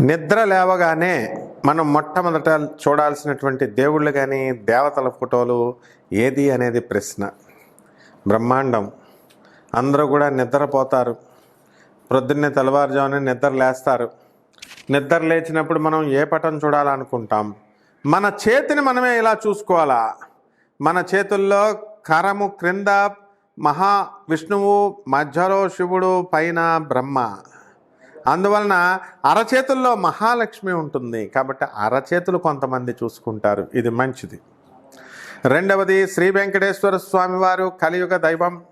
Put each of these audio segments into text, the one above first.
నిద్ర లేవగానే మనం మొట్టమొదట చూడాల్సినటువంటి దేవుళ్ళు కానీ దేవతల ఫోటోలు ఏది అనేది ప్రశ్న. బ్రహ్మాండం. అందరూ కూడా నిద్రపోతారు. ప్రొద్దున్నే తెల్లవారుజామున నిద్ర లేస్తారు. నిద్ర లేచినప్పుడు మనం ఏ పటం చూడాలనుకుంటాం? మన చేతిని మనమే ఇలా చూసుకోవాలా? మన చేతుల్లో కరము క్రింద మహా విష్ణువు మధ్యలో శివుడు పైన బ్రహ్మ. అందువలన అరచేతుల్లో మహాలక్ష్మి ఉంటుంది కాబట్టి అరచేతులు కొంతమంది చూసుకుంటారు. ఇది మంచిది. రెండవది శ్రీ వెంకటేశ్వర స్వామివారు కలియుగ దైవం.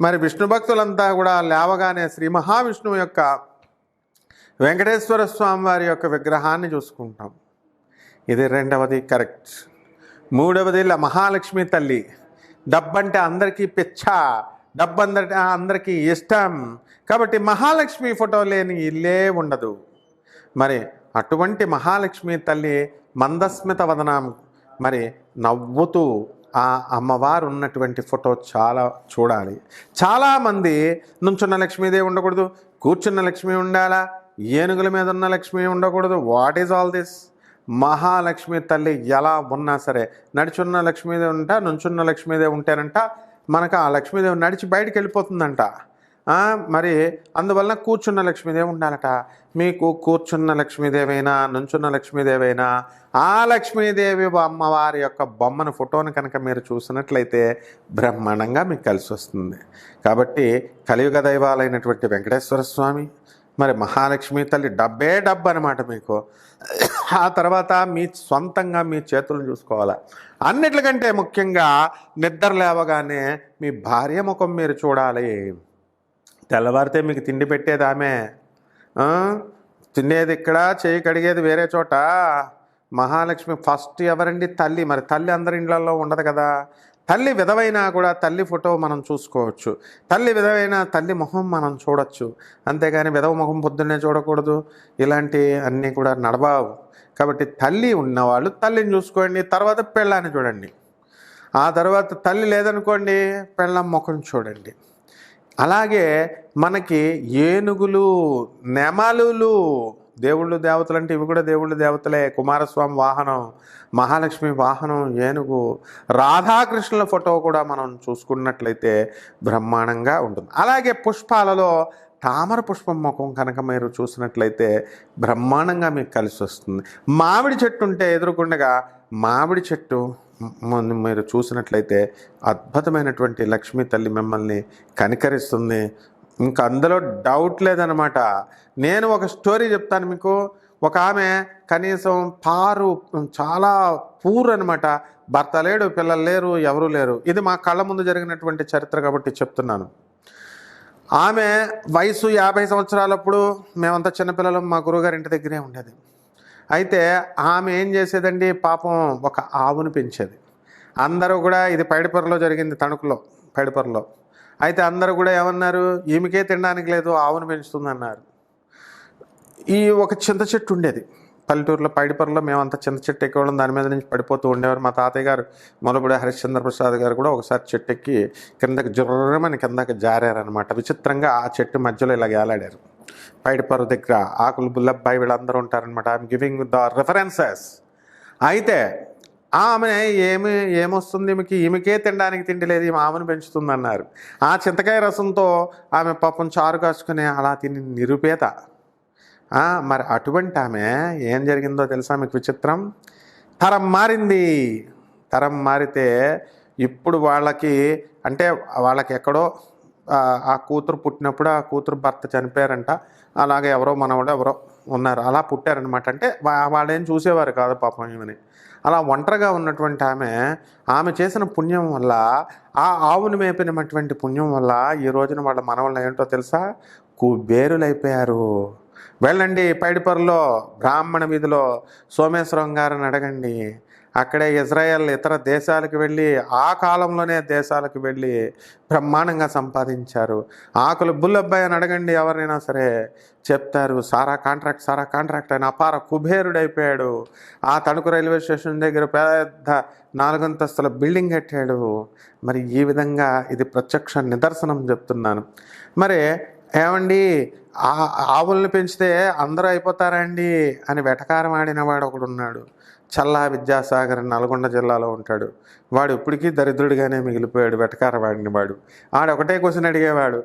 మరి విష్ణు భక్తులంతా కూడా లేవగానే శ్రీ మహావిష్ణువు యొక్క వెంకటేశ్వర స్వామి వారి యొక్క విగ్రహాన్ని చూసుకుంటాం. ఇది రెండవది కరెక్ట్. మూడవది మహాలక్ష్మి తల్లి. డబ్బంటే అందరికీ పిచ్చ డబ్బు అందరి అందరికీ ఇష్టం. కాబట్టి మహాలక్ష్మి ఫోటో లేని ఇల్లే ఉండదు. మరి అటువంటి మహాలక్ష్మి తల్లి మందస్మిత వదనం మరి నవ్వుతూ ఆ అమ్మవారు ఉన్నటువంటి ఫోటో చాలా చూడాలి. చాలామంది నుంచున్న లక్ష్మీదేవి ఉండకూడదు కూర్చున్న లక్ష్మి ఉండాలా ఏనుగుల మీద ఉన్న లక్ష్మి ఉండకూడదు. What is all this Mahalakshmi తల్లి ఎలా ఉన్నా సరే నడుచున్న లక్ష్మీదేవి ఉంటా నుంచున్న లక్ష్మీదేవి ఉంటేనంట మనకు ఆ లక్ష్మీదేవి నడిచి బయటికి వెళ్ళిపోతుందంట. మరి అందువలన కూర్చున్న లక్ష్మీదేవి ఉండాలట. మీకు కూర్చున్న లక్ష్మీదేవైనా నుంచున్న లక్ష్మీదేవైనా ఆ లక్ష్మీదేవి అమ్మవారి యొక్క బొమ్మను ఫోటోను కనుక మీరు చూసినట్లయితే బ్రహ్మాండంగా మీకు కలిసి వస్తుంది. కాబట్టి కలియుగ దైవాలైనటువంటి వెంకటేశ్వర స్వామి మరి మహాలక్ష్మి తల్లి డబ్బే డబ్బు అనమాట మీకు. ఆ తర్వాత మీ సొంతంగా మీ చేతులను చూసుకోవాలి. అన్నిటికంటే ముఖ్యంగా నిద్ర లేవగానే మీ భార్య ముఖం మీరు చూడాలి. తెల్లవారితే మీకు తిండి పెట్టేది ఆమె తినేది ఇక్కడ చేయి కడిగేది వేరే చోట. మహాలక్ష్మి ఫస్ట్ ఎవరండి? తల్లి. మరి తల్లి అందరి ఇండ్లలో ఉండదు కదా. తల్లి విధవైనా కూడా తల్లి ఫోటో మనం చూసుకోవచ్చు. తల్లి విధవైన తల్లి మొహం మనం చూడొచ్చు. అంతేగాని విధవ ముఖం పొద్దున్నే చూడకూడదు. ఇలాంటి అన్నీ కూడా నడబావు కాబట్టి తల్లి ఉన్నవాళ్ళు తల్లిని చూసుకోండి తర్వాత పెళ్ళాన్ని చూడండి. ఆ తర్వాత తల్లి లేదనుకోండి పెళ్ళం ముఖం చూడండి. అలాగే మనకి ఏనుగులు నెమలులు దేవుళ్ళు దేవతలు అంటే ఇవి కూడా దేవుళ్ళు దేవతలే. కుమారస్వామి వాహనం మహాలక్ష్మి వాహనం ఏనుగు రాధాకృష్ణుల ఫోటో కూడా మనం చూసుకున్నట్లయితే బ్రహ్మాండంగా ఉంటుంది. అలాగే పుష్పాలలో తామర పుష్పం ముఖం కనుక మీరు చూసినట్లయితే బ్రహ్మాండంగా మీకు కలిసి వస్తుంది. మామిడి చెట్టు ఉంటే ఎదురుకుండగా మామిడి చెట్టు మీరు చూసినట్లయితే అద్భుతమైనటువంటి లక్ష్మీ తల్లి మిమ్మల్ని కనికరిస్తుంది ఇంకా అందులో డౌట్ లేదనమాట నేను ఒక స్టోరీ చెప్తాను మీకు ఒక ఆమె కనీసం పారు చాలా పూర్ అనమాట భర్త లేడు పిల్లలు లేరు ఎవరూ లేరు ఇది మా కళ్ళ ముందు జరిగినటువంటి చరిత్ర కాబట్టి చెప్తున్నాను ఆమె వయసు యాభై సంవత్సరాలప్పుడు మేమంతా చిన్నపిల్లలు మా గురువుగారి ఇంటి దగ్గరే ఉండేది. అయితే ఆమె ఏం చేసేదండి? పాపం ఒక ఆవును పెంచేది. అందరూ కూడా ఇది పైడిపొరలో జరిగింది తణుకులో పైడిపొరలో. అయితే అందరూ కూడా ఏమన్నారు? ఈమెకే తినడానికి లేదు ఆవును పెంచుతుందన్నారు. ఈ ఒక చింత చెట్టు ఉండేది. పల్లెటూరులో పైడిపర్లో మేమంతా చింత చెట్టు ఎక్కేవాళ్ళం. దాని మీద నుంచి పడిపోతూ ఉండేవారు. మా తాతయ్య గారు మొలబడి హరిశ్చంద్ర ప్రసాద్ గారు కూడా ఒకసారి చెట్టు ఎక్కి కిందకి జుర్రమని కిందకి జారారనమాట విచిత్రంగా ఆ చెట్టు మధ్యలో ఇలా గేలాడారు పైడిపొర దగ్గర ఆకులు బుల్లబ్బాయి వీళ్ళందరూ ఉంటారనమాట ఐఎమ్ గివింగ్ ద రిఫరెన్సెస్ అయితే ఆమె ఏమి ఏమొస్తుంది ఈమెకి? ఈమెకే తినడానికి తిండి లేదు ఈమె ఆమెను పెంచుతుందన్నారు. ఆ చింతకాయ రసంతో ఆమె పాపం చారు కాచుకుని అలా తిని నిరుపేద మరి అటువంటి ఆమె ఏం జరిగిందో తెలుసా మీకు విచిత్రం? తరం మారింది. తరం మారితే ఇప్పుడు వాళ్ళకి అంటే వాళ్ళకి ఎక్కడో ఆ, కూతురు పుట్టినప్పుడు ఆ కూతురు భర్త చనిపోయారంట. అలాగే ఎవరో మనవాడు ఎవరో ఉన్నారు. అలా పుట్టారనమాట అంటే వాళ్ళేం చూసేవారు కాదు పాపం ఈమెని. అలా ఒంటరిగా ఉన్నటువంటి ఆమె ఆమె చేసిన పుణ్యం వల్ల ఆ ఆవును మేపినటువంటి పుణ్యం వల్ల ఈ రోజున వాళ్ళ మనవళ్ళు ఏంటో తెలుసా? కుబేరులైపోయారు. వెళ్ళండి పైడిపొరలో బ్రాహ్మణ వీధిలో సోమేశ్వరం గారిని అడగండి. అక్కడే ఇజ్రాయెల్ ఇతర దేశాలకు వెళ్ళి ఆ కాలంలోనే దేశాలకు వెళ్ళి బ్రహ్మాండంగా సంపాదించారు. ఆకులు బుల్లబ్బాయి అని అడగండి ఎవరైనా సరే. చెప్తారు సారా కాంట్రాక్ట్ సారా కాంట్రాక్ట్ అని అపార కుబేరుడైపోయాడు. ఆ తణుకు రైల్వే స్టేషన్ దగ్గర పెద్ద నాలుగంతస్తుల బిల్డింగ్ కట్టాడు. మరి ఈ విధంగా ఇది ప్రత్యక్ష నిదర్శనం చెప్తున్నాను. మరి ఏమండి? ఆ పెంచితే అందరూ అయిపోతారండి అని వెటకారం ఆడిన వాడు ఒకడు ఉన్నాడు చల్లా విద్యాసాగర్ నల్గొండ జిల్లాలో ఉంటాడు. వాడు ఇప్పటికీ దరిద్రుడిగానే మిగిలిపోయాడు వెటకారం ఆడిన వాడు. ఆడ ఒకటే క్వశ్చన్ అడిగేవాడు.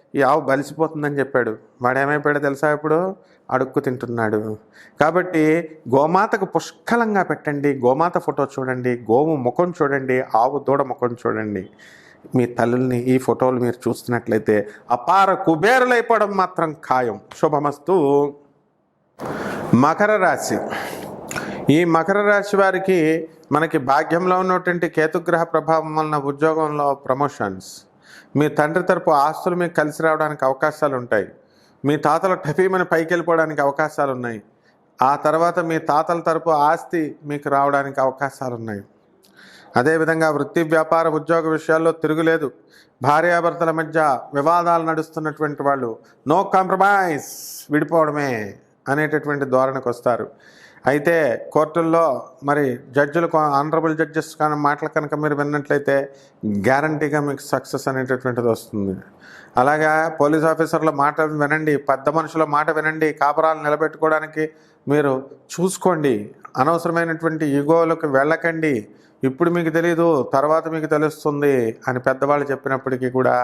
ఈ ఆవు బలిసిపోతుందని చెప్పాడు. వాడేమైపోయాడో తెలుసా ఇప్పుడు? అడుక్కు తింటున్నాడు. కాబట్టి గోమాతకు పుష్కలంగా పెట్టండి. గోమాత ఫోటో చూడండి. గోవు ముఖం చూడండి. ఆవు దూడ ముఖం చూడండి. మీ తల్లుల్ని ఈ ఫోటోలు మీరు చూస్తున్నట్లయితే అపార కుబేరులైపోవడం మాత్రం ఖాయం. శుభమస్తు. మకర రాశి. ఈ మకర రాశి వారికి మనకి భాగ్యంలో ఉన్నటువంటి కేతుగ్రహ ప్రభావం వలన ఉద్యోగంలో ప్రమోషన్స్. మీ తండ్రి తరపు ఆస్తులు మీకు కలిసి రావడానికి అవకాశాలు ఉంటాయి. మీ తాతలు టఫీమని పైకి వెళ్ళిపోవడానికి అవకాశాలు ఉన్నాయి. ఆ తర్వాత మీ తాతల తరపు ఆస్తి మీకు రావడానికి అవకాశాలు ఉన్నాయి. అదేవిధంగా వృత్తి వ్యాపార ఉద్యోగ విషయాల్లో తిరుగులేదు భార్యాభర్తల మధ్య వివాదాలు నడుస్తున్నటువంటి వాళ్ళు నో కాంప్రమైజ్ విడిపోవడమే అనేటటువంటి ధోరణికి వస్తారు అయితే కోర్టుల్లో మరి జడ్జిలు ఆనరబుల్ జడ్జెస్ కానీ మాటలు కనుక మీరు విన్నట్లయితే గ్యారంటీగా మీకు సక్సెస్ అనేటటువంటిది వస్తుంది. అలాగా పోలీస్ ఆఫీసర్ల మాట వినండి పెద్ద మనుషుల మాట వినండి కాపరాలు నిలబెట్టుకోవడానికి మీరు చూసుకోండి. అనవసరమైనటువంటి ఈగోలకు వెళ్ళకండి. ఇప్పుడు మీకు తెలియదు తర్వాత మీకు తెలుస్తుంది అని పెద్దవాళ్ళు చెప్పినప్పటికీ కూడా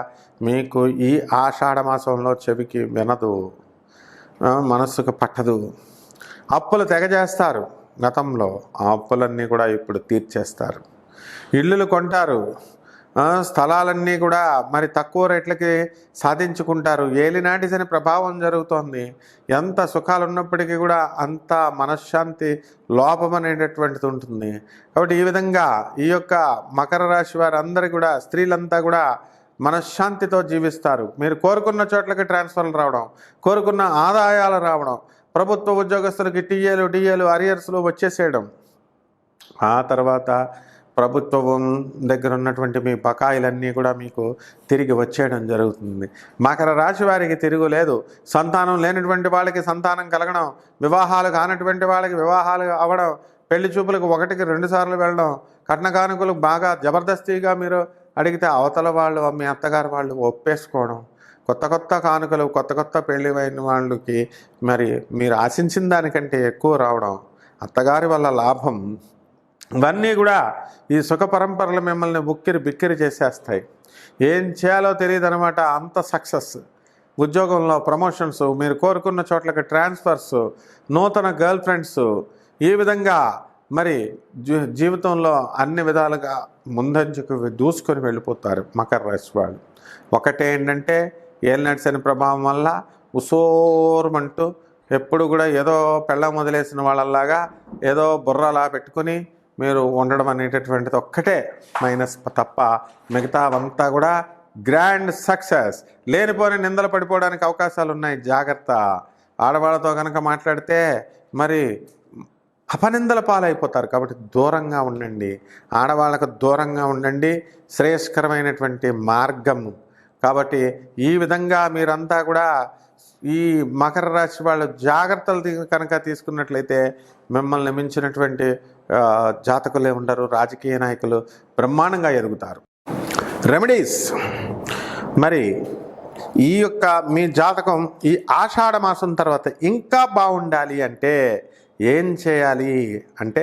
మీకు ఈ ఆషాఢ మాసంలో చెవికి వినదు. మనస్సుకు పట్టదు. అప్పులు తెగజేస్తారు. గతంలో ఆ అప్పులన్నీ కూడా ఇప్పుడు తీర్చేస్తారు. ఇల్లులు కొంటారు. స్థలాలన్నీ కూడా మరి తక్కువ రేట్లకి సాధించుకుంటారు. ఏలినాటి ప్రభావం జరుగుతోంది. ఎంత సుఖాలు ఉన్నప్పటికీ కూడా అంత మనశ్శాంతి లోపం అనేటటువంటిది ఉంటుంది. కాబట్టి ఈ విధంగా ఈ యొక్క మకర రాశి వారందరూ కూడా స్త్రీలంతా కూడా మనశ్శాంతితో జీవిస్తారు. మీరు కోరుకున్న చోట్లకి ట్రాన్స్ఫర్లు రావడం కోరుకున్న ఆదాయాలు రావడం ప్రభుత్వ ఉద్యోగస్తులకి టీఏలు డిఏలు అరియర్స్లు వచ్చేసేయడం. ఆ తర్వాత ప్రభుత్వం దగ్గర ఉన్నటువంటి మీ బకాయిలన్నీ కూడా మీకు తిరిగి వచ్చేయడం జరుగుతుంది. మకర రాశి వారికి తిరుగులేదు సంతానం లేనటువంటి వాళ్ళకి సంతానం కలగడం వివాహాలు కానటువంటి వాళ్ళకి వివాహాలు అవ్వడం పెళ్ళి చూపులకు ఒకటికి రెండు సార్లు వెళ్ళడం కట్న కానుకలు బాగా జబర్దస్తిగా మీరు అడిగితే అవతల వాళ్ళు మీ అత్తగారు వాళ్ళు ఒప్పేసుకోవడం కొత్త కొత్త కానుకలు కొత్త కొత్త పెళ్ళివైన వాళ్ళకి మరి మీరు ఆశించిన దానికంటే ఎక్కువ రావడం అత్తగారి వల్ల లాభం ఇవన్నీ కూడా ఈ సుఖ పరంపరలు మిమ్మల్ని ఉక్కిరి బిక్కిరి చేసేస్తాయి. ఏం చేయాలో తెలియదు అనమాట అంత సక్సెస్ ఉద్యోగంలో ప్రమోషన్స్ మీరు కోరుకున్న చోట్లకి ట్రాన్స్ఫర్స్ నూతన గర్ల్ ఫ్రెండ్స్ ఈ విధంగా మరి జీ జీవితంలో అన్ని విధాలుగా ముందంజకు దూసుకొని వెళ్ళిపోతారు మకర రాశి వాళ్ళు. ఒకటే ఏంటంటే ఏలినట్స్ అని ప్రభావం వల్ల ఉసోరమంటూ ఎప్పుడు కూడా ఏదో పెళ్ళం వదిలేసిన వాళ్ళలాగా ఏదో బుర్రలా పెట్టుకొని మీరు ఉండడం అనేటటువంటిది ఒక్కటే మైనస్ తప్ప మిగతావంతా కూడా గ్రాండ్ సక్సెస్. లేనిపోని నిందలు పడిపోవడానికి అవకాశాలు ఉన్నాయి జాగ్రత్త. ఆడవాళ్ళతో కనుక మాట్లాడితే మరి అపనిందల పాలైపోతారు. కాబట్టి దూరంగా ఉండండి. ఆడవాళ్ళకు దూరంగా ఉండండి. శ్రేయస్కరమైనటువంటి మార్గం కాబట్టి ఈ విధంగా మీరంతా కూడా ఈ మకర రాశి వాళ్ళు జాగ్రత్తలు కనుక తీసుకున్నట్లయితే మిమ్మల్ని మించినటువంటి జాతకులే ఉండరు రాజకీయ నాయకులు బ్రహ్మాండంగా ఎదుగుతారు. రెమెడీస్ మరి ఈ యొక్క మీ జాతకం ఈ ఆషాఢ మాసం తర్వాత ఇంకా బాగుండాలి అంటే ఏం చేయాలి అంటే